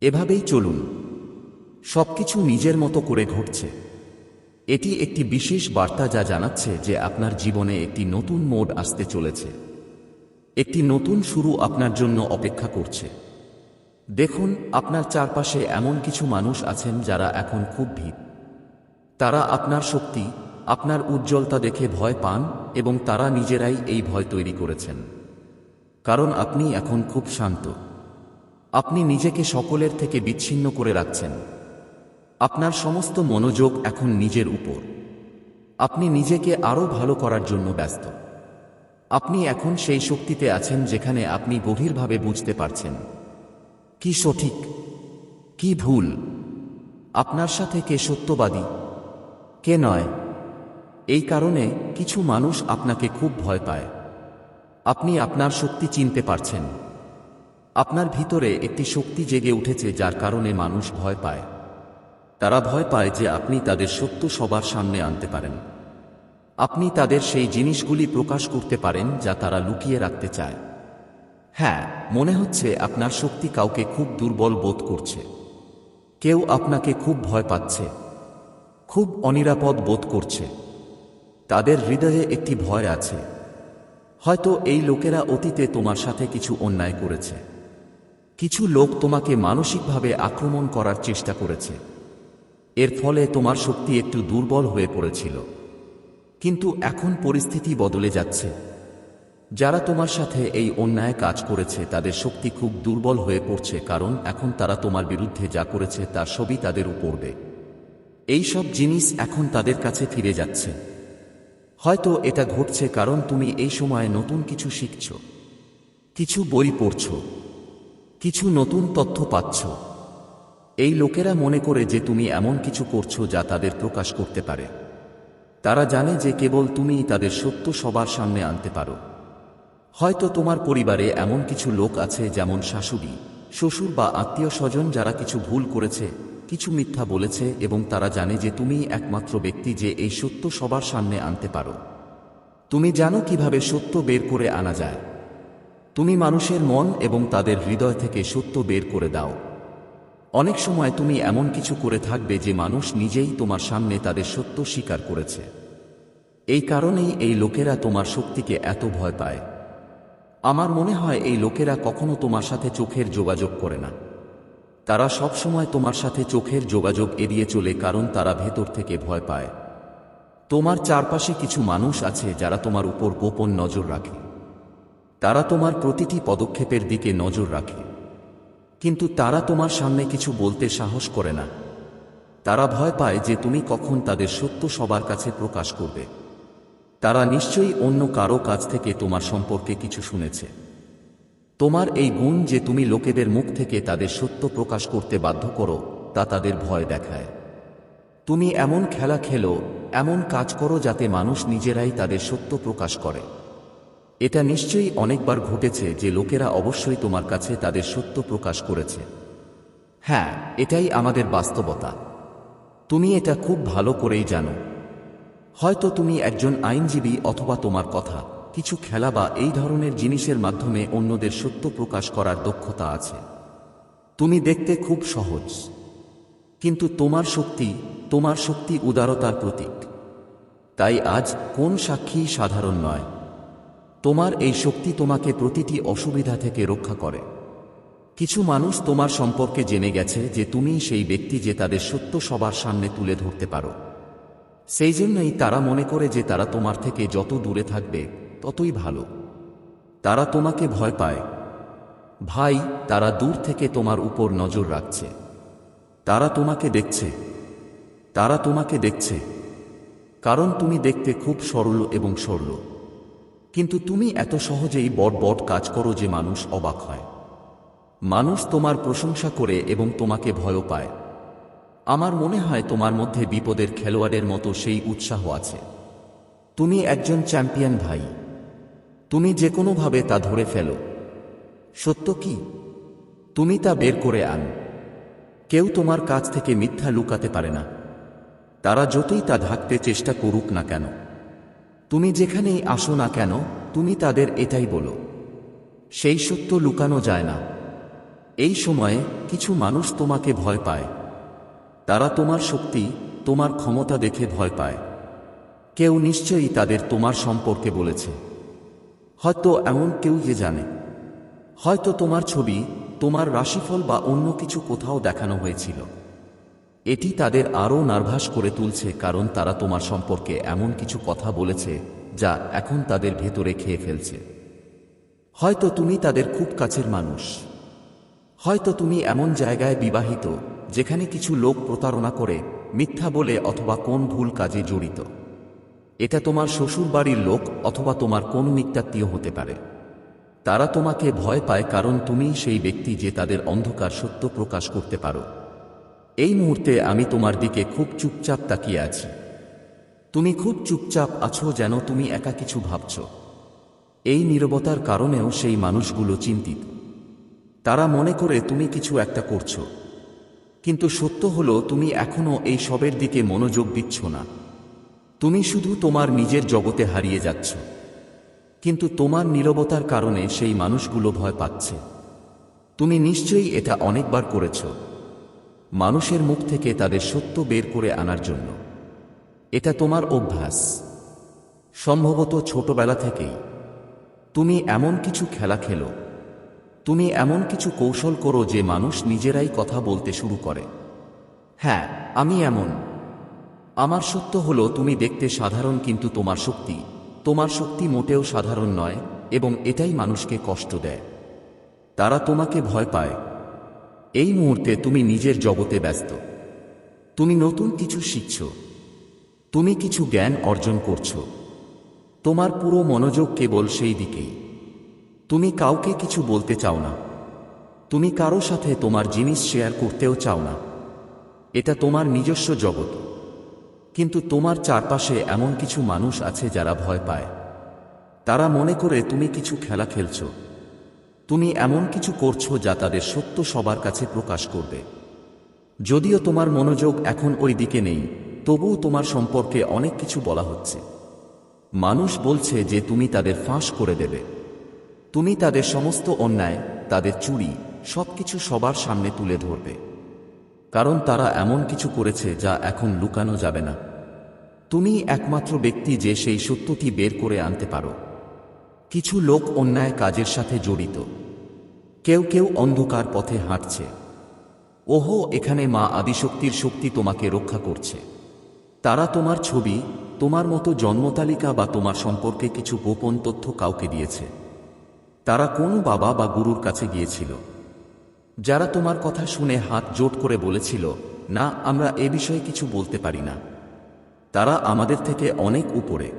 এভাবেই চলুন। সবকিছু নিজের মতো করে ঘটছে। এটি একটি বিশেষ বার্তা যা জানাচ্ছে যে আপনার জীবনে একটি নতুন মোড আসতে চলেছে। একটি নতুন শুরু আপনার জন্য অপেক্ষা করছে। দেখুন, আপনার চারপাশে এমন কিছু মানুষ আছেন যারা এখন খুব ভীত। তারা আপনার শক্তি, আপনার উজ্জ্বলতা দেখে ভয় পান এবং তারা নিজেরাই এই ভয় তৈরি করেছেন। কারণ আপনি এখন খুব শান্ত। আপনি নিজেকে সকলের থেকে বিচ্ছিন্ন করে রাখছেন। আপনার সমস্ত মনোযোগ এখন নিজের উপর। আপনি নিজেকে আরও ভালো করার জন্য ব্যস্ত। আপনি এখন সেই শক্তিতে আছেন যেখানে আপনি গভীরভাবে বুঝতে পারছেন। কি সঠিক? কি ভুল? আপনার সাথে কে সত্যবাদী? কে নয়? এই কারণে কিছু মানুষ আপনাকে খুব ভয় পায়। আপনি আপনার শক্তি চিনতে পারছেন। আপনার ভিতরে একটি শক্তি জেগে উঠেছে যার কারণে মানুষ ভয় পায়। তারা ভয় পায় যে আপনি তাদের সত্য সবার সামনে আনতে পারেন। আপনি তাদের সেই জিনিসগুলি প্রকাশ করতে পারেন যা তারা লুকিয়ে রাখতে চায়। হ্যাঁ মনে হচ্ছে আপনার শক্তি কাউকে খুব দুর্বল বোধ করছে। কেউ আপনাকে খুব ভয় পাচ্ছে। খুব অনিরাপদ বোধ করছে। তাদের হৃদয়ে একটি ভয় আছে। হয়তো এই লোকেরা অতীতে তোমার সাথে কিছু অন্যায় করেছে। কিছু লোক তোমাকে মানসিকভাবে আক্রমণ করার চেষ্টা করেছে। এর ফলে তোমার শক্তি একটু দুর্বল হয়ে পড়েছিল। কিন্তু এখন পরিস্থিতি বদলে যাচ্ছে। যারা তোমার সাথে এই অন্যায় কাজ করেছে, তাদের শক্তি খুব দুর্বল হয়ে পড়ছে, কারণ এখন তারা তোমার বিরুদ্ধে যা করেছে তার সবই তাদের উপরবে এই সব জিনিস এখন তাদের কাছে ফিরে যাচ্ছে। হয়তো এটা ঘটছে কারণ তুমি এই সময়ে নতুন কিছু শিখছ। কিছু বই পড়ছ। কিছু নতুন তথ্য পাচ্ছ। এই লোকেরা মনে করে যে তুমি এমন কিছু করছ যা তাদের প্রকাশ করতে পারে। তারা জানে যে কেবল তুমিই তাদের সত্য সবার সামনে আনতে পারো। হয়তো তোমার পরিবারে এমন কিছু লোক আছে যেমন শাশুড়ি, শ্বশুর বা আত্মীয় স্বজন যারা কিছু ভুল করেছে, কিছু মিথ্যা বলেছে এবং তারা জানে যে তুমিই একমাত্র ব্যক্তি যে এই সত্য সবার সামনে আনতে পারো। তুমি জানো কীভাবে সত্য বের করে আনা যায়। তুমি মানুষের মন এবং তাদের হৃদয় থেকে সত্য বের করে দাও। অনেক সময় তুমি এমন কিছু করে থাকবে যে মানুষ নিজেই তোমার সামনে তাদের সত্য স্বীকার করেছে। এই কারণেই এই লোকেরা তোমার শক্তিকে এত ভয় পায়। আমার মনে হয় এই লোকেরা কখনো তোমার সাথে চোখের যোগাযোগ করে না। তারা সব সময় তোমার সাথে চোখের যোগাযোগ এড়িয়ে চলে কারণ তারা ভেতর থেকে ভয় পায়। তোমার চারপাশে কিছু মানুষ আছে যারা তোমার উপর গোপন নজর রাখে। তারা তোমার প্রতিটি পদক্ষেপের দিকে নজর রাখে। কিন্তু তারা তোমার সামনে কিছু বলতে সাহস করে না। তারা ভয় পায় যে তুমি কখন তাদের সত্য সবার কাছে প্রকাশ করবে। তারা নিশ্চয়ই অন্য কারও কাছ থেকে তোমার সম্পর্কে কিছু শুনেছে। তোমার এই গুণ যে তুমি লোকেদের মুখ থেকে তাদের সত্য প্রকাশ করতে বাধ্য করো, তা তাদের ভয় দেখায়। তুমি এমন খেলা খেলো, এমন কাজ করো যাতে মানুষ নিজেরাই তাদের সত্য প্রকাশ করে। এটা নিশ্চয়ই অনেকবার ঘটেছে যে লোকেরা অবশ্যই তোমার কাছে তাদের সত্য প্রকাশ করেছে। হ্যাঁ এটাই আমাদের বাস্তবতা। তুমি এটা খুব ভালো করেই জানো। হয়তো তুমি একজন আইনজীবী অথবা তোমার কথা, কিছু খেলা বা এই ধরনের জিনিসের মাধ্যমে অন্যদের সত্য প্রকাশ করার দক্ষতা আছে। তুমি দেখতে খুব সহজ। কিন্তু তোমার শক্তি তোমার শক্তি উদারতার প্রতীক। তাই আজ কোন সাক্ষী সাধারণ নয়। তোমার এই শক্তি তোমাকে প্রতিটি অসুবিধা থেকে রক্ষা করে। কিছু মানুষ তোমার সম্পর্কে জেনে গেছে যে তুমি সেই ব্যক্তি যে তাদের সত্য সবার সামনে তুলে ধরতে পারো। সেই জন্যই তারা মনে করে যে তারা তোমার থেকে যত দূরে থাকবে, ততই ভালো। তারা তোমাকে ভয় পায়। ভাই, তারা দূর থেকে তোমার উপর নজর রাখছে। তারা তোমাকে দেখছে। তারা তোমাকে দেখছে। কারণ তুমি দেখতে খুব সরল এবং সরল। কিন্তু তুমি এত সহজেই বট বট কাজ করো যে মানুষ অবাক হয়। মানুষ তোমার প্রশংসা করে এবং তোমাকে ভয়ও পায়। আমার মনে হয় তোমার মধ্যে বিপদের খেলোয়াড়ের মতো সেই উৎসাহ আছে। তুমি একজন চ্যাম্পিয়ন ভাই। তুমি যে কোনোভাবে তা ধরে ফেলো। সত্য কি? তুমি তা বের করে আন। কেউ তোমার কাছ থেকে মিথ্যা লুকাতে পারে না। তারা যতই তা ঢাকতে চেষ্টা করুক না কেন। তুমি যেখানেই আসো না কেন, তুমি তাদের এটাই বলো। সেই সত্য লুকানো যায় না। এই সময়ে কিছু মানুষ তোমাকে ভয় পায়। তারা তোমার শক্তি, তোমার ক্ষমতা দেখে ভয় পায়। কেউ নিশ্চয়ই তাদের তোমার সম্পর্কে বলেছে। হয়তো এমন কেউ যে জানে। হয়তো তোমার ছবি, তোমার রাশিফল বা অন্য কিছু কোথাও দেখানো হয়েছিল। এটি তাদের আরও নার্ভাস করে তুলছে কারণ তারা তোমার সম্পর্কে এমন কিছু কথা বলেছে যা এখন তাদের ভেতরে খেয়ে ফেলছে। হয়তো তুমি তাদের খুব কাছের মানুষ। হয়তো তুমি এমন জায়গায় বিবাহিত, যেখানে কিছু লোক প্রতারণা করে, মিথ্যা বলে অথবা কোন ভুল কাজে জড়িত। এটা তোমার শ্বশুর বাড়ির লোক অথবা তোমার কোন মিত্রাত্মীয় হতে পারে। তারা তোমাকে ভয় পায় কারণ তুমি সেই ব্যক্তি যে তাদের অন্ধকার সত্য প্রকাশ করতে পারো। এই মুহূর্তে আমি তোমার দিকে খুব চুপচাপ তাকিয়ে আছি। তুমি খুব চুপচাপ আছো যেন তুমি একা কিছু ভাবছ। এই নীরবতার কারণেও সেই মানুষগুলো চিন্তিত। তারা মনে করে তুমি কিছু একটা করছ। কিন্তু সত্য হলো, তুমি এখনও এই সবের দিকে মনোযোগ দিচ্ছ না। তুমি শুধু তোমার নিজের জগতে হারিয়ে যাচ্ছ। কিন্তু তোমার নীরবতার কারণে সেই মানুষগুলো ভয় পাচ্ছে। তুমি নিশ্চয়ই এটা অনেকবার করেছ। মানুষের মুখ থেকে তাদের সত্য বের করে আনার জন্য। এটা তোমার অভ্যাস। সম্ভবত ছোটবেলা থেকেই। তুমি এমন কিছু খেলা খেলো। তুমি এমন কিছু কৌশল করো যে মানুষ নিজেরাই কথা বলতে শুরু করে। হ্যাঁ আমি এমন। আমার সত্য হলো তুমি দেখতে সাধারণ কিন্তু তোমার শক্তি। তোমার শক্তি মোটেও সাধারণ নয়, এবং এটাই মানুষকে কষ্ট দেয়। তারা তোমাকে ভয় পায়। এই মুহূর্তে তুমি নিজের জগতে ব্যস্ত। তুমি নতুন কিছু শিখছ। তুমি কিছু জ্ঞান অর্জন করছ। তোমার পুরো মনোযোগ কেবল সেই দিকেই। তুমি কাউকে কিছু বলতে চাও না। তুমি কারও সাথে তোমার জিনিস শেয়ার করতেও চাও না। এটা তোমার নিজস্ব জগৎ। কিন্তু তোমার চারপাশে এমন কিছু মানুষ আছে যারা ভয় পায়। তারা মনে করে তুমি কিছু খেলা খেলছ। তুমি এমন কিছু করছ যা তাদের সত্য সবার কাছে প্রকাশ করবে। যদিও তোমার মনোযোগ এখন ওই দিকে নেই, তবুও তোমার সম্পর্কে অনেক কিছু বলা হচ্ছে। মানুষ বলছে যে তুমি তাদের ফাঁস করে দেবে। তুমি তাদের সমস্ত অন্যায়, তাদের চুরি, সবকিছু সবার সামনে তুলে ধরবে। কারণ তারা এমন কিছু করেছে যা এখন লুকানো যাবে না। তুমি একমাত্র ব্যক্তি যে সেই সত্যটি বের করে আনতে পারো। কিছু লোক অন্যায় কাজের সাথে জড়িত। কেউ কেউ অন্ধকার পথে হাঁটছে। ওহো, এখানে মা আদিশক্তির শক্তি তোমাকে রক্ষা করছে। তারা তোমার ছবি, তোমার মতো জন্মতালিকা বা তোমার সম্পর্কে কিছু গোপন তথ্য কাউকে দিয়েছে। তারা কোনো বাবা বা গুরুর কাছে গিয়েছিল? যারা তোমার কথা শুনে হাত জোট করে বলেছিল, না, আমরা এ বিষয়ে কিছু বলতে পারি না। তারা আমাদের থেকে অনেক উপরে।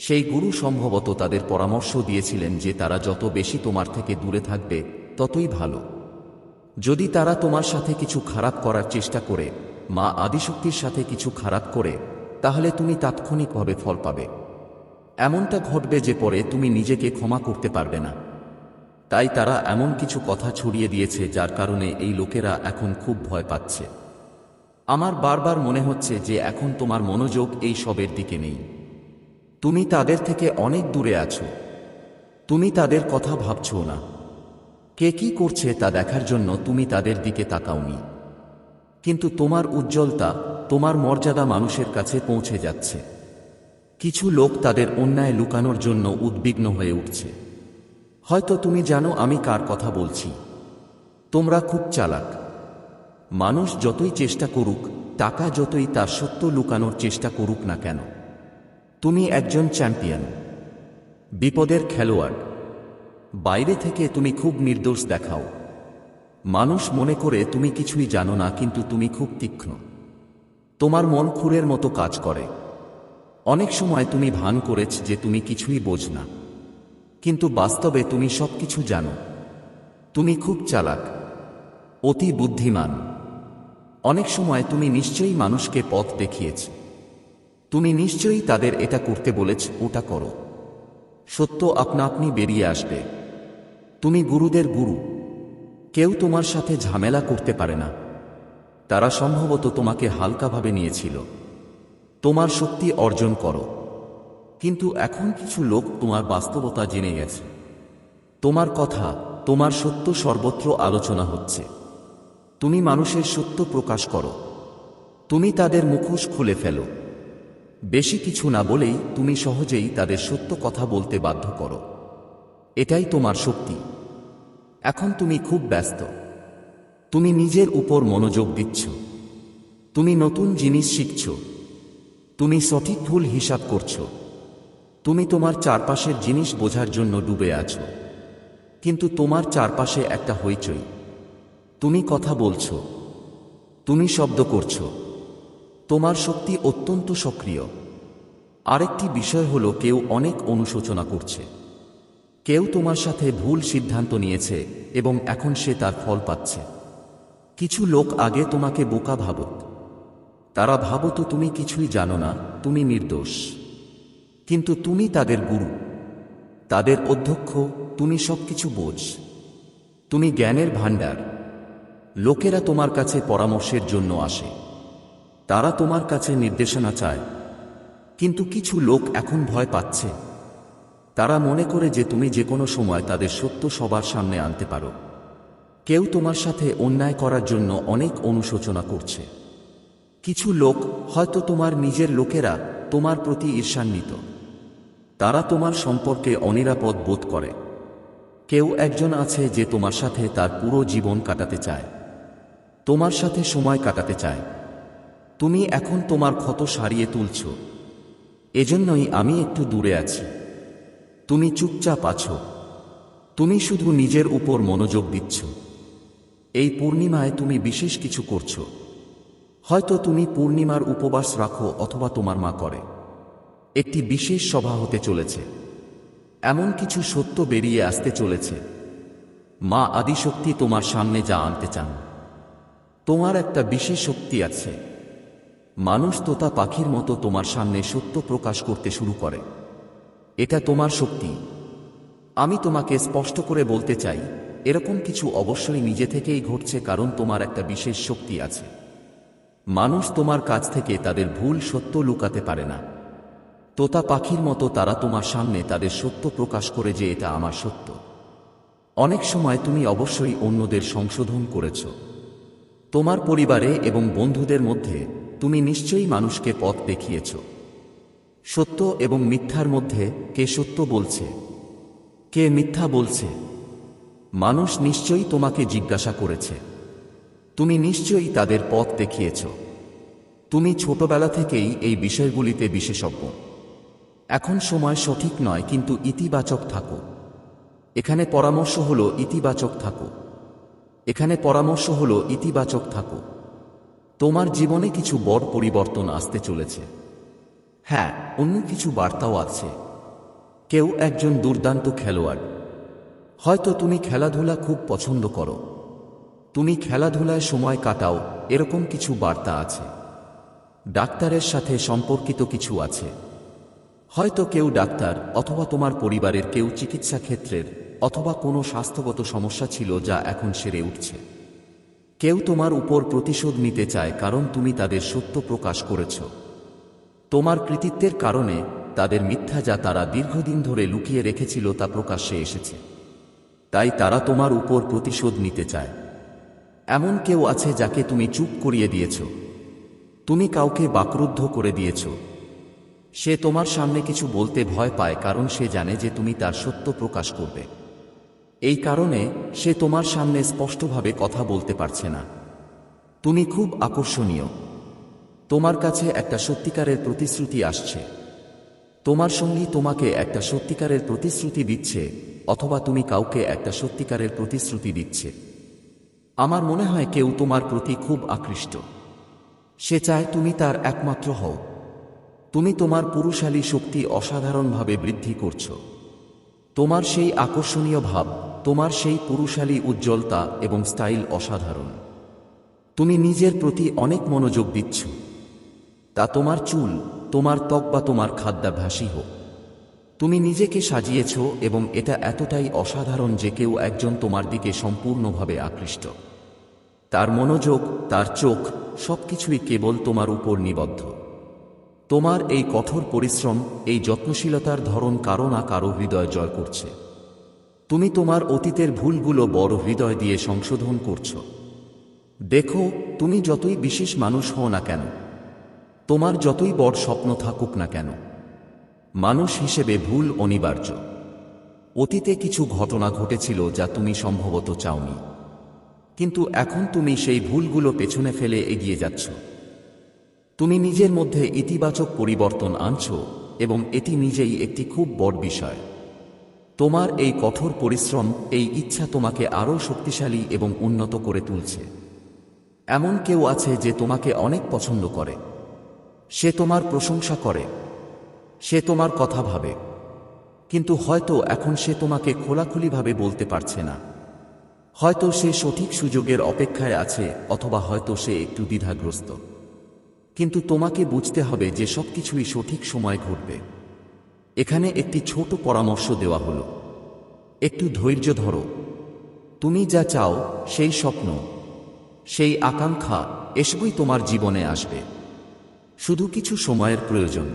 সেই গুরু সম্ভবত তাদের পরামর্শ দিয়েছিলেন যে তারা যত বেশি তোমার থেকে দূরে থাকবে, ততই ভালো। যদি তারা তোমার সাথে কিছু খারাপ করার চেষ্টা করে, মা আদিশক্তির সাথে কিছু খারাপ করে, তাহলে তুমি তাৎক্ষণিকভাবে ফল পাবে। এমনটা ঘটবে যে পরে তুমি নিজেকে ক্ষমা করতে পারবে না। তাই তারা এমন কিছু কথা ছড়িয়ে দিয়েছে যার কারণে এই লোকেরা এখন খুব ভয় পাচ্ছে। আমার বারবার মনে হচ্ছে যে এখন তোমার মনোযোগ এই সবের দিকে নেই। তুমি তাদের থেকে অনেক দূরে আছো। তুমি তাদের কথা ভাবছ না। কে কি করছে তা দেখার জন্য তুমি তাদের দিকে তাকাওনি। কিন্তু তোমার উজ্জ্বলতা, তোমার মর্যাদা মানুষের কাছে পৌঁছে যাচ্ছে। কিছু লোক তাদের অন্যায় লুকানোর জন্য উদ্বিগ্ন হয়ে উঠছে। হয়তো তুমি জানো আমি কার কথা বলছি। তোমরা খুব চালাক। মানুষ যতই চেষ্টা করুক, টাকা যতই তার সত্য লুকানোর চেষ্টা করুক না কেন তুমি একজন চ্যাম্পিয়ন। বিপদের খেলোয়াড়। বাইরে থেকে তুমি খুব নির্দোষ দেখাও। মানুষ মনে করে তুমি কিছুই জানো না, কিন্তু তুমি খুব তীক্ষ্ণ। তোমার মন খুরের মতো কাজ করে। অনেক সময় তুমি ভান করেছ যে তুমি কিছুই বোঝ না। কিন্তু বাস্তবে তুমি সব কিছু জানো। তুমি খুব চালাক। অতি বুদ্ধিমান। অনেক সময় তুমি নিশ্চয়ই মানুষকে পথ দেখিয়েছ। তুমি নিশ্চয়ই তাদের এটা করতে বলেছ, ওটা করো। সত্য আপনা আপনি বেরিয়ে আসবে। তুমি গুরুদের গুরু। কেউ তোমার সাথে ঝামেলা করতে পারে না। তারা সম্ভবত তোমাকে হালকাভাবে নিয়েছিল। তোমার শক্তি অর্জন করো। কিন্তু এখন কিছু লোক তোমার বাস্তবতা জেনে গেছে। তোমার কথা, তোমার সত্য সর্বত্র আলোচনা হচ্ছে। তুমি মানুষের সত্য প্রকাশ করো। তুমি তাদের মুখোশ খুলে ফেলো। বেশি কিছু না বলেই তুমি সহজেই তাদের সত্য কথা বলতে বাধ্য করো। এটাই তোমার শক্তি। এখন তুমি খুব ব্যস্ত। তুমি নিজের উপর মনোযোগ দিচ্ছ। তুমি নতুন জিনিস শিখছ। তুমি সঠিক ভুল হিসাব করছ। তুমি তোমার চারপাশের জিনিস বোঝার জন্য ডুবে আছো। কিন্তু তোমার চারপাশে একটা হইচই। তুমি কথা বলছো। তুমি শব্দ করছ। তোমার শক্তি অত্যন্ত সক্রিয়। আরেকটি বিষয় হল কেউ অনেক অনুশোচনা করছে। কেউ তোমার সাথে ভুল সিদ্ধান্ত নিয়েছে এবং এখন সে তার ফল পাচ্ছে। কিছু লোক আগে তোমাকে বোকা ভাবত তারা ভাবত তুমি কিছুই জানো না, তুমি নির্দোষ। কিন্তু তুমি তাদের গুরু। তাদের অধ্যক্ষ, তুমি সবকিছু বোঝ। তুমি জ্ঞানের ভাণ্ডার। লোকেরা তোমার কাছে পরামর্শের জন্য আসে। তারা তোমার কাছে নির্দেশনা চায়। কিন্তু কিছু লোক এখন ভয় পাচ্ছে। তারা মনে করে যে তুমি যে কোনো সময় তাদের সত্য সবার সামনে আনতে পারো। কেউ তোমার সাথে অন্যায় করার জন্য অনেক অনুশোচনা করছে। কিছু লোক হয়তো তোমার নিজের লোকেরা তোমার প্রতি ঈর্ষান্বিত। তারা তোমার সম্পর্কে অনিরাপদ বোধ করে। কেউ একজন আছে যে তোমার সাথে তার পুরো জীবন কাটাতে চায়। তোমার সাথে সময় কাটাতে চায়। তুমি এখন তোমার ক্ষত সারিয়ে তুলছ। এজন্যই আমি একটু দূরে আছি। তুমি চুপচাপ আছো। তুমি শুধু নিজের উপর মনোযোগ দিচ্ছ। এই পূর্ণিমায় তুমি বিশেষ কিছু করছ। হয়তো তুমি পূর্ণিমার উপবাস রাখো অথবা তোমার মা করে। একটি বিশেষ সভা হতে চলেছে। এমন কিছু সত্য বেরিয়ে আসতে চলেছে। মা আদিশক্তি তোমার সামনে যা আনতে চান। তোমার একটা বিশেষ শক্তি আছে। মানুষ তোতা পাখির মতো তোমার সামনে সত্য প্রকাশ করতে শুরু করে। এটা তোমার শক্তি। আমি তোমাকে স্পষ্ট করে বলতে চাই, এরকম কিছু অবশ্যই নিজে থেকেই ঘটছে কারণ তোমার একটা বিশেষ শক্তি আছে। মানুষ তোমার কাছ থেকে তাদের ভুল সত্য লুকাতে পারে না। তোতা পাখির মতো তারা তোমার সামনে তাদের সত্য প্রকাশ করে যে এটা আমার সত্য। অনেক সময় তুমি অবশ্যই অন্যদের সংশোধন করেছ। তোমার পরিবারে এবং বন্ধুদের মধ্যে তুমি নিশ্চয়ই মানুষকে পথ দেখিয়েছ। সত্য এবং মিথ্যার মধ্যে কে সত্য বলছে? কে মিথ্যা বলছে? মানুষ নিশ্চয়ই তোমাকে জিজ্ঞাসা করেছে। তুমি নিশ্চয়ই তাদের পথ দেখিয়েছ। তুমি ছোটবেলা থেকেই এই বিষয়গুলিতে বিশেষজ্ঞ। এখন সময় সঠিক নয়, কিন্তু ইতিবাচক থাকো। এখানে পরামর্শ হলো ইতিবাচক থাকো। এখানে পরামর্শ হলো ইতিবাচক থাকো। তোমার জীবনে কিছু বড় পরিবর্তন আসতে চলেছে। হ্যাঁ অন্য কিছু বার্তাও আছে। কেউ একজন দুর্দান্ত খেলোয়াড়। হয়তো তুমি খেলাধুলা খুব পছন্দ করো। তুমি খেলাধুলায় সময় কাটাও, এরকম কিছু বার্তা আছে। ডাক্তারের সাথে সম্পর্কিত কিছু আছে। হয়তো কেউ ডাক্তার, অথবা তোমার পরিবারের কেউ চিকিৎসা ক্ষেত্রের অথবা কোনো স্বাস্থ্যগত সমস্যা ছিল যা এখন সেরে উঠছে। কেউ তোমার উপর প্রতিশোধ নিতে চায় কারণ তুমি তাদের সত্য প্রকাশ করেছ। তোমার কৃতিত্বের কারণে তাদের মিথ্যা যা তারা দীর্ঘদিন ধরে লুকিয়ে রেখেছিল তা প্রকাশ্যে এসেছে। তাই তারা তোমার উপর প্রতিশোধ নিতে চায়। এমন কেউ আছে যাকে তুমি চুপ করিয়ে দিয়েছ। তুমি কাউকে বাকরুদ্ধ করে দিয়েছ। সে তোমার সামনে কিছু বলতে ভয় পায় কারণ সে জানে যে তুমি তার সত্য প্রকাশ করবে। এই কারণে সে তোমার সামনে স্পষ্টভাবে কথা বলতে পারছে না। তুমি খুব আকর্ষণীয়। তোমার কাছে একটা সত্যিকারের প্রতিশ্রুতি আসছে। তোমার সঙ্গী তোমাকে একটা সত্যিকারের প্রতিশ্রুতি দিচ্ছে, অথবা তুমি কাউকে একটা সত্যিকারের প্রতিশ্রুতি দিচ্ছে। আমার মনে হয় কেউ তোমার প্রতি খুব আকৃষ্ট। সে চায় তুমি তার একমাত্র হও। তুমি তোমার পুরুষালী শক্তি অসাধারণভাবে বৃদ্ধি করছ। তোমার সেই আকর্ষণীয় ভাব তোমার সেই পুরুষালী উজ্জ্বলতা এবং স্টাইল অসাধারণ। তুমি নিজের প্রতি অনেক মনোযোগ দিচ্ছ। তা তোমার চুল, তোমার ত্বক বা তোমার খাদ্যাভ্যাসই হোক। তুমি নিজেকে সাজিয়েছ এবং এটা এতটাই অসাধারণ যে কেউ একজন তোমার দিকে সম্পূর্ণভাবে আকৃষ্ট। তার মনোযোগ, তার চোখ সবকিছুই কেবল তোমার উপর নিবদ্ধ। তোমার এই কঠোর পরিশ্রম, এই যত্নশীলতার ধরন কারও না কারও হৃদয় জয় করছে। তুমি তোমার অতীতের ভুলগুলো বড় হৃদয় দিয়ে সংশোধন করছ। দেখো, তুমি যতই বিশেষ মানুষ হও না কেন, তোমার যতই বড় স্বপ্ন থাকুক না কেন, মানুষ হিসেবে ভুল অনিবার্য। অতীতে কিছু ঘটনা ঘটেছিল যা তুমি সম্ভবত চাওনি। কিন্তু এখন তুমি সেই ভুলগুলো পেছনে ফেলে এগিয়ে যাচ্ছ। তুমি নিজের মধ্যে ইতিবাচক পরিবর্তন আনছ এবং এটি নিজেই একটি খুব বড় বিষয়। তোমার এই কঠোর পরিশ্রম, এই ইচ্ছা তোমাকে আরও শক্তিশালী এবং উন্নত করে তুলছে। এমন কেউ আছে যে তোমাকে অনেক পছন্দ করে। সে তোমার প্রশংসা করে। সে তোমার কথা ভাবে। কিন্তু হয়তো এখন সে তোমাকে খোলাখুলিভাবে বলতে পারছে না। হয়তো সে সঠিক সুযোগের অপেক্ষায় আছে অথবা হয়তো সে একটু দ্বিধাগ্রস্ত। কিন্তু তোমাকে বুঝতে হবে যে সবকিছুই সঠিক সময় ঘটবে। এখানে একটি ছোট পরামর্শ দেওয়া হলো। একটু ধৈর্য ধরো। তুমি যা চাও সেই স্বপ্ন, সেই আকাঙ্ক্ষা এসবই তোমার জীবনে আসবে। শুধু কিছু সময়ের প্রয়োজন।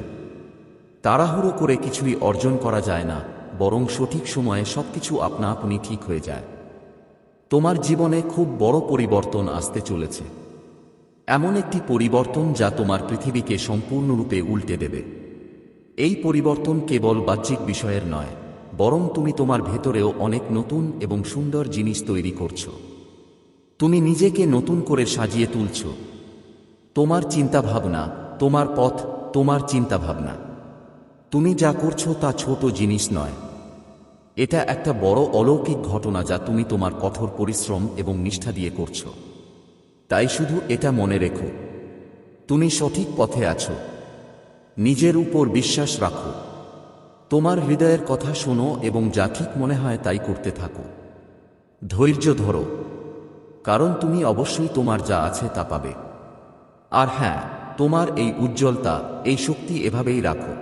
তাড়াহুড়ো করে কিছুই অর্জন করা যায় না, বরং সঠিক সময়ে সবকিছু আপনা আপনি ঠিক হয়ে যায়। তোমার জীবনে খুব বড় পরিবর্তন আসতে চলেছে। এমন একটি পরিবর্তন যা তোমার পৃথিবীকে সম্পূর্ণরূপে উল্টে দেবে। এই পরিবর্তন কেবল বাহ্যিক বিষয়ের নয়, বরং তুমি তোমার ভেতরেও অনেক নতুন এবং সুন্দর জিনিস তৈরি করছ। তুমি নিজেকে নতুন করে সাজিয়ে তুলছ। তোমার চিন্তাভাবনা, তোমার পথ, তোমার চিন্তাভাবনা। তুমি যা করছ তা ছোট জিনিস নয়। এটা একটা বড় অলৌকিক ঘটনা যা তুমি তোমার কঠোর পরিশ্রম এবং নিষ্ঠা দিয়ে করছ। তাই শুধু এটা মনে রেখো। তুমি সঠিক পথে আছো। নিজের উপর বিশ্বাস রাখো। তোমার হৃদয়ের কথা শোনো এবং যা ঠিক মনে হয় তাই করতে থাকো। ধৈর্য ধরো, কারণ তুমি অবশ্যই তোমার যা আছে তা পাবে। আর হ্যাঁ তোমার এই উজ্জ্বলতা, এই শক্তি এভাবেই রাখো।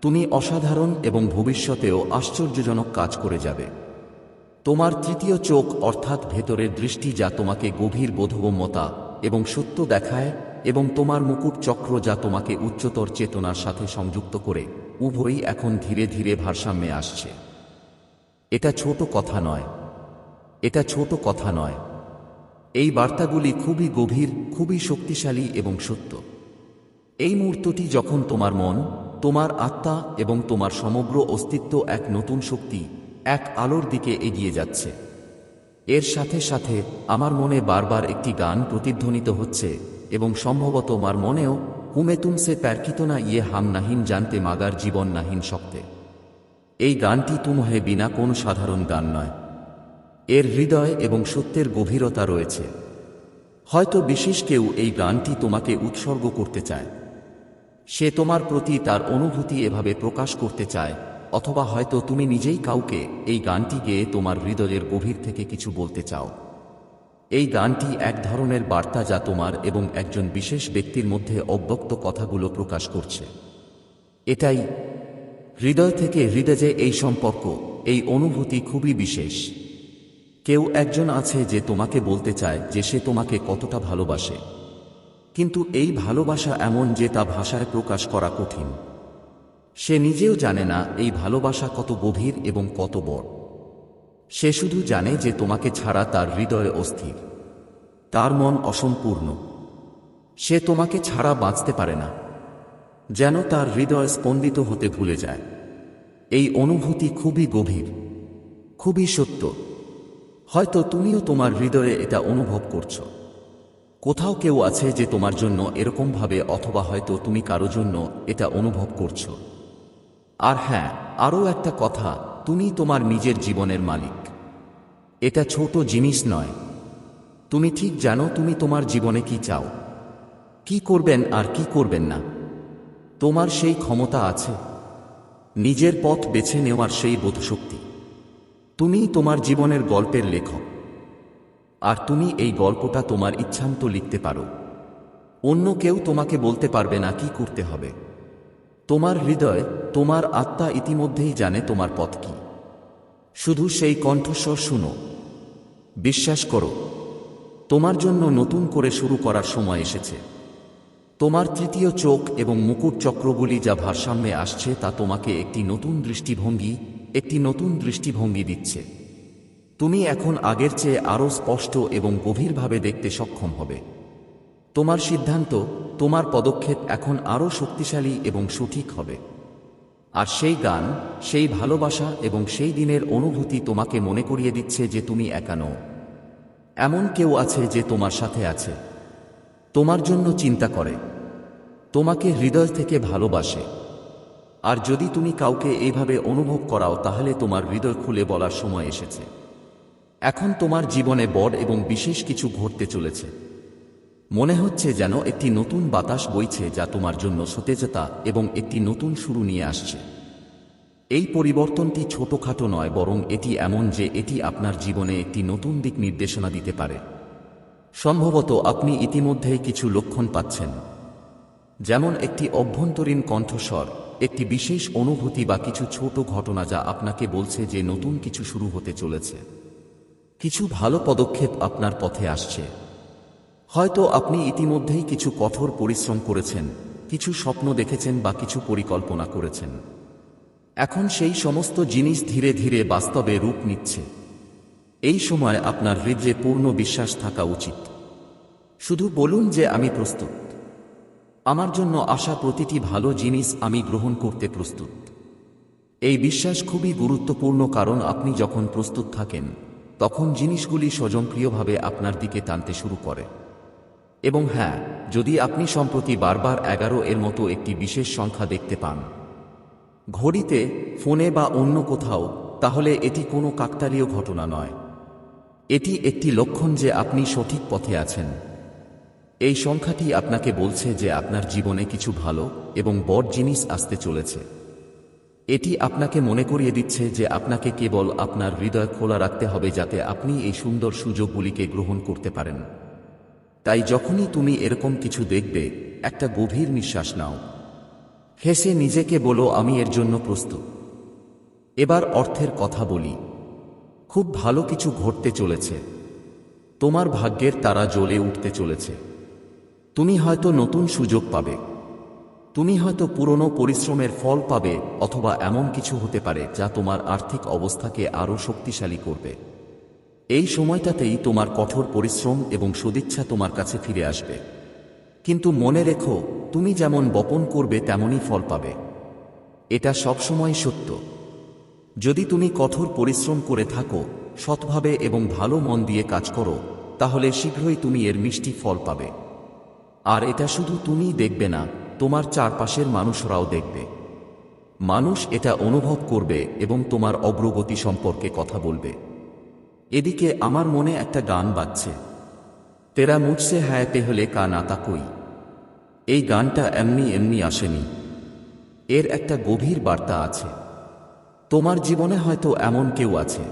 তুমি অসাধারণ এবং ভবিষ্যতেও আশ্চর্যজনক কাজ করে যাবে। তোমার তৃতীয় চোখ অর্থাৎ ভেতরের দৃষ্টি যা তোমাকে গভীর বোধগম্যতা এবং সত্য দেখায় এবং তোমার মুকুট চক্র যা তোমাকে উচ্চতর চেতনার সাথে সংযুক্ত করে, উভয়ই এখন ধীরে ধীরে ভারসাম্যে আসছে। এটা ছোট কথা নয়। এটা ছোট কথা নয়। এই বার্তাগুলি খুবই গভীর, খুবই শক্তিশালী এবং সত্য। এই মুহূর্তটি যখন তোমার মন, তোমার আত্মা এবং তোমার সমগ্র অস্তিত্ব এক নতুন শক্তি, এক আলোর দিকে এগিয়ে যাচ্ছে। এর সাথে সাথে আমার মনে বারবার একটি গান প্রতিধ্বনিত হচ্ছে। এবং সম্ভবত আমার মনেও কুমে তুমসে প্যারকিত না ইয়ে হাম নাহিন জানতে মাগার জীবন নাহিন শক্তে। এই গানটি তুমহে বিনা কোন সাধারণ গান নয়। এর হৃদয় এবং সত্যের গভীরতা রয়েছে। হয়তো বিশেষ কেউ এই গানটি তোমাকে উৎসর্গ করতে চায়। সে তোমার প্রতি তার অনুভূতি এভাবে প্রকাশ করতে চায়, অথবা হয়তো তুমি নিজেই কাউকে এই গানটি গেয়ে তোমার হৃদয়ের গভীর থেকে কিছু বলতে চাও। এই গানটি এক ধরনের বার্তা যা তোমার এবং একজন বিশেষ ব্যক্তির মধ্যে অব্যক্ত কথাগুলো প্রকাশ করছে। এটাই হৃদয় থেকে হৃদয়ে এই সম্পর্ক, এই অনুভূতি খুবই বিশেষ। কেউ একজন আছে যে তোমাকে বলতে চায় যে সে তোমাকে কতটা ভালোবাসে। কিন্তু এই ভালোবাসা এমন যে তা ভাষায় প্রকাশ করা কঠিন। সে নিজেও জানে না এই ভালোবাসা কত গভীর এবং কত বড়। সে শুধু জানে যে তোমাকে ছাড়া তার হৃদয়ে অস্থির। তার মন অসম্পূর্ণ। সে তোমাকে ছাড়া বাঁচতে পারে না। যেন তার হৃদয় স্পন্দিত হতে ভুলে যায়। এই অনুভূতি খুবই গভীর, খুবই সত্য। হয়তো তুমিও তোমার হৃদয়ে এটা অনুভব করছ। কোথাও কেউ আছে যে তোমার জন্য এরকমভাবে অথবা হয়তো তুমি কারও জন্য এটা অনুভব করছ। আর হ্যাঁ আরও একটা কথা তুমি তোমার নিজের জীবনের মালিক। এটা ছোট জিনিস নয়। তুমি ঠিক জানো তুমি তোমার জীবনে কি চাও। কি করবেন আর কি করবেন না। তোমার সেই ক্ষমতা আছে। নিজের পথ বেছে নেওয়ার সেই বোধশক্তি। তুমি তোমার জীবনের গল্পের লেখক। আর তুমি এই গল্পটা তোমার ইচ্ছান্ত লিখতে পারো। অন্য কেউ তোমাকে বলতে পারবে না কি করতে হবে। তোমার হৃদয় তোমার আত্মা ইতিমধ্যেই জানে তোমার পথ কি। শুধু সেই কণ্ঠস্বর শুনো। বিশ্বাস করো, তোমার জন্য নতুন করে শুরু করার সময় এসেছে। তোমার তৃতীয় চোখ এবং মুকুট চক্রগুলি যা ভারসাম্যে আসছে তা তোমাকে একটি নতুন দৃষ্টিভঙ্গি, একটি নতুন দৃষ্টিভঙ্গি দিচ্ছে। তুমি এখন আগের চেয়ে আরও স্পষ্ট এবং গভীরভাবে দেখতে সক্ষম হবে। তোমার সিদ্ধান্ত, তোমার পদক্ষেপ এখন আরও শক্তিশালী এবং সঠিক হবে। আর সেই গান, সেই ভালোবাসা এবং সেই দিনের অনুভূতি তোমাকে মনে করিয়ে দিচ্ছে যে তুমি একা নও। এমন কেউ আছে যে তোমার সাথে আছে। তোমার জন্য চিন্তা করে। তোমাকে হৃদয় থেকে ভালোবাসে। আর যদি তুমি কাউকে এইভাবে অনুভব করাও, তাহলে তোমার হৃদয় খুলে বলার সময় এসেছে। এখন তোমার জীবনে বড় এবং বিশেষ কিছু ঘটতে চলেছে। মনে হচ্ছে যেন একটি নতুন বাতাস বইছে যা তোমার জন্য সতেজতা এবং একটি নতুন শুরু নিয়ে আসছে। এই পরিবর্তনটি ছোটখাটো নয়, বরং এটি এমন যে এটি আপনার জীবনে একটি নতুন দিক নির্দেশনা দিতে পারে। সম্ভবত আপনি ইতিমধ্যেই কিছু লক্ষণ পাচ্ছেন। যেমন একটি অভ্যন্তরীণ কণ্ঠস্বর, একটি বিশেষ অনুভূতি বা কিছু ছোট ঘটনা যা আপনাকে বলছে যে নতুন কিছু শুরু হতে চলেছে। কিছু ভালো পদক্ষেপ আপনার পথে আসছে। হয়তো আপনি ইতিমধ্যেই কিছু কঠোর পরিশ্রম করেছেন, কিছু স্বপ্ন দেখেছেন বা কিছু পরিকল্পনা করেছেন। এখন সেই সমস্ত জিনিস ধীরে ধীরে বাস্তবে রূপ নিচ্ছে। এই সময় আপনার হৃদয়ে পূর্ণ বিশ্বাস থাকা উচিত। শুধু বলুন যে আমি প্রস্তুত। আমার জন্য আসা প্রতিটি ভালো জিনিস আমি গ্রহণ করতে প্রস্তুত। এই বিশ্বাস খুবই গুরুত্বপূর্ণ কারণ আপনি যখন প্রস্তুত থাকেন, তখন জিনিসগুলি স্বজনপ্রিয়ভাবে আপনার দিকে টানতে শুরু করে। এবং হ্যাঁ যদি আপনি সম্প্রতি বারবার এগারো এর মতো একটি বিশেষ সংখ্যা দেখতে পান। ঘড়িতে, ফোনে বা অন্য কোথাও, তাহলে এটি কোনো কাকতালীয় ঘটনা নয়। এটি একটি লক্ষণ যে আপনি সঠিক পথে আছেন। এই সংখ্যাটি আপনাকে বলছে যে আপনার জীবনে কিছু ভালো এবং বড় জিনিস আসতে চলেছে। এটি আপনাকে মনে করিয়ে দিচ্ছে যে আপনাকে কেবল আপনার হৃদয় খোলা রাখতে হবে যাতে আপনি এই সুন্দর সুযোগগুলিকে গ্রহণ করতে পারেন। তাই যখনই তুমি এরকম কিছু দেখবে, একটা গভীর নিঃশ্বাস নাও। হেসে নিজেকে বলো, আমি এর জন্য প্রস্তুত। এবার অর্থের কথা বলি। খুব ভালো কিছু ঘটতে চলেছে। তোমার ভাগ্যের তারা জ্বলে উঠতে চলেছে। তুমি হয়তো নতুন সুযোগ পাবে। তুমি হয়তো পুরনো পরিশ্রমের ফল পাবে, অথবা এমন কিছু হতে পারে, যা তোমার আর্থিক অবস্থাকে আরও শক্তিশালী করবে। এই সময়টাতেই তোমার কঠোর পরিশ্রম এবং সদিচ্ছা তোমার কাছে ফিরে আসবে। কিন্তু মনে রেখো, তুমি যেমন বপন করবে, তেমনই ফল পাবে। এটা সবসময় সত্য। যদি তুমি কঠোর পরিশ্রম করে থাকো, সৎভাবে এবং ভালো মন দিয়ে কাজ করো, তাহলে শীঘ্রই তুমি এর মিষ্টি ফল পাবে। আর এটা শুধু তুমিই দেখবে না, তোমার চারপাশের মানুষরাও দেখবে। মানুষ এটা অনুভব করবে এবং তোমার অগ্রগতি সম্পর্কে কথা বলবে। এদিকে আমার মনে একটা গান বাজছে। তেরা মুঝসে হ্যায় পেহলে কা নাতা কই। এই গানটা এমনি এমনি আসেনি। এর একটা গভীর বার্তা আছে। তোমার জীবনে হয়তো এমন কেউ আছে।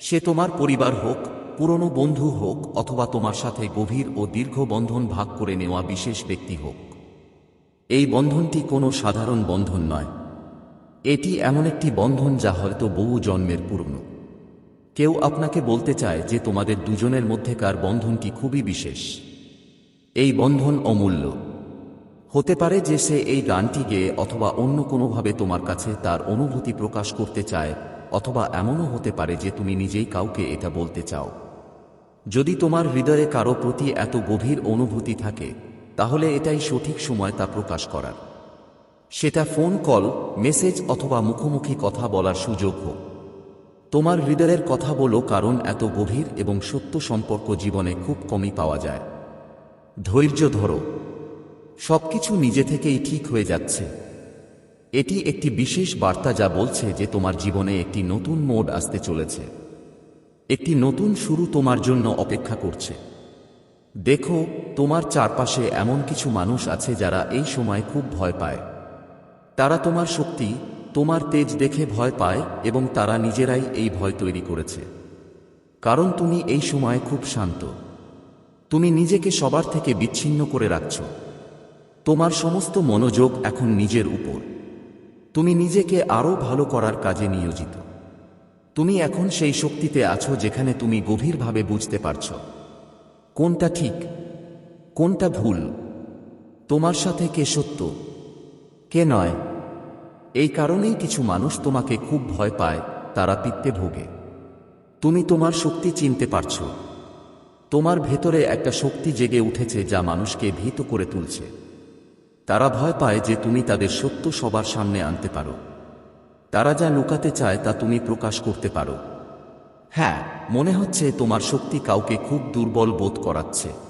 সে তোমার পরিবার হোক, পুরনো বন্ধু হোক, অথবা তোমার সাথে গভীর ও দীর্ঘ বন্ধন ভাগ করে নেওয়া বিশেষ ব্যক্তি হোক। এই বন্ধনটি কোনো সাধারণ বন্ধন নয়। এটি এমন একটি বন্ধন যা হয়তো বহু জন্মের পুরনো। কেউ আপনাকে বলতে চায় যে তোমাদের দুজনের মধ্যেকার বন্ধনটি খুবই বিশেষ। এই বন্ধন অমূল্য। হতে পারে যে সে এই গানটি গেয়ে অথবা অন্য কোনোভাবে তোমার কাছে তার অনুভূতি প্রকাশ করতে চায়, অথবা এমনও হতে পারে যে তুমি নিজেই কাউকে এটা বলতে চাও। যদি তোমার হৃদয়ে কারও প্রতি এত গভীর অনুভূতি থাকে, তাহলে এটাই সঠিক সময় তা প্রকাশ করার। সেটা ফোন কল, মেসেজ অথবা মুখোমুখি কথা বলার সুযোগ হোক। তোমার হৃদয়ের কথা বলো কারণ এত গভীর এবং সত্য সম্পর্ক জীবনে খুব কমই পাওয়া যায়। ধৈর্য ধরো। সবকিছু নিজে থেকেই ঠিক হয়ে যাচ্ছে। এটি একটি বিশেষ বার্তা যা বলছে যে তোমার জীবনে একটি নতুন মোড আসতে চলেছে। একটি নতুন শুরু তোমার জন্য অপেক্ষা করছে। দেখো, তোমার চারপাশে এমন কিছু মানুষ আছে যারা এই সময় খুব ভয় পায়। তারা তোমার শক্তি তোমার তেজ দেখে ভয় পায় এবং তারা নিজেরাই এই ভয় তৈরি করেছে। কারণ তুমি এই সময় খুব শান্ত। তুমি নিজেকে সবার থেকে বিচ্ছিন্ন করে রাখছ। তোমার সমস্ত মনোযোগ এখন নিজের উপর। তুমি নিজেকে আরও ভালো করার কাজে নিয়োজিত। তুমি এখন সেই শক্তিতে আছো যেখানে তুমি গভীরভাবে বুঝতে পারছ। কোনটা ঠিক, কোনটা ভুল, তোমার সাথে কে সত্য, কে নয় এই কারণেই কিছু মানুষ তোমাকে খুব ভয় পায়, তারা পিত্তে ভোগে। তুমি তোমার শক্তি চিনতে পারছ। তোমার ভেতরে একটা শক্তি জেগে উঠেছে যা মানুষকে ভীত করে তুলছে। তারা ভয় পায় যে তুমি তাদের সত্য সবার সামনে আনতে পারো। তারা যা লুকাতে চায় তা তুমি প্রকাশ করতে পারো। হ্যাঁ মনে হচ্ছে তোমার শক্তি কাউকে খুব দুর্বল বোধ করাচ্ছে।